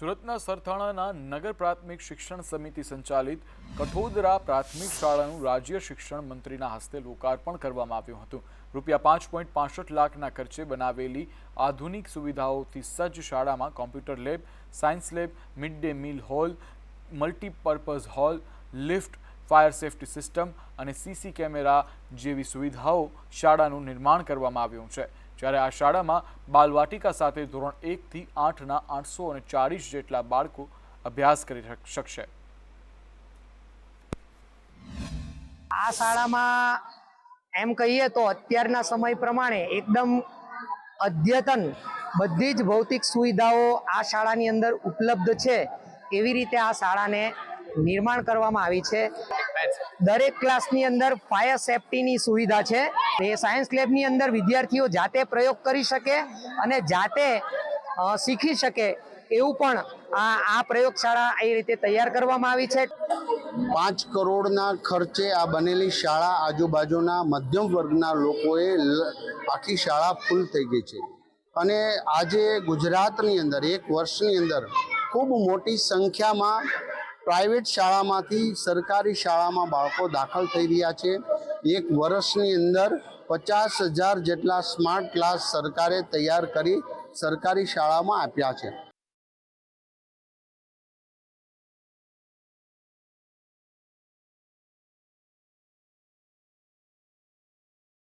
સુરતના સરથાણાના નગર પ્રાથમિક શિક્ષણ સમિતિ સંચાલિત કઠોદરા પ્રાથમિક શાળાનું રાજ્ય શિક્ષણ મંત્રીના હસ્તે લોકાર્પણ કરવામાં આવ્યું હતું. રૂપિયા પાંચ પોઈન્ટ પાસઠ લાખના ખર્ચે બનાવેલી આધુનિક સુવિધાઓથી સજ્જ શાળામાં computer lab, science lab, mid day meal hall, multipurpose hall, lift, fire safety system અને સીસી કેમેરા જેવી સુવિધાઓ શાળાનું નિર્માણ કરવામાં આવ્યું છે. જ્યારે આ શાળામાં બાલવાટિકા સાથે ધોરણ એકથી આઠના આઠસો અને ચાળીસ જેટલા બાળકો અભ્યાસ કરી શકશે. આ શાળામાં એમ કહીએ તો અત્યારના સમય પ્રમાણે એકદમ અદ્યતન બધી જ ભૌતિક સુવિધાઓ આ શાળાની અંદર ઉપલબ્ધ છે. એવી રીતે આ શાળાને નિર્માણ કરવામાં આવી છે. દરેક ક્લાસની અંદર ફાયર સેફટીની સુવિધા છે. એ સાયન્સ લેબની અંદર વિદ્યાર્થીઓ જાતે પ્રયોગ કરી શકે અને જાતે શીખી શકે એવું પણ આ આ પ્રયોગશાળા એ રીતે તૈયાર કરવામાં આવી છે. પાંચ કરોડના ખર્ચે આ બનેલી શાળા આજુબાજુના મધ્યમ વર્ગના લોકોએ આખી શાળા ફૂલ થઈ ગઈ છે. અને આજે ગુજરાતની અંદર, એક વર્ષની અંદર ખૂબ મોટી સંખ્યામાં પ્રાઇવેટ શાળામાંથી સરકારી શાળામાં બાળકો દાખલ થઈ રહ્યા છે. એક વર્ષની અંદર પચાસ હજાર જેટલા સ્માર્ટ ક્લાસ સરકારે તૈયાર કરી સરકારી શાળામાં આપ્યા છે.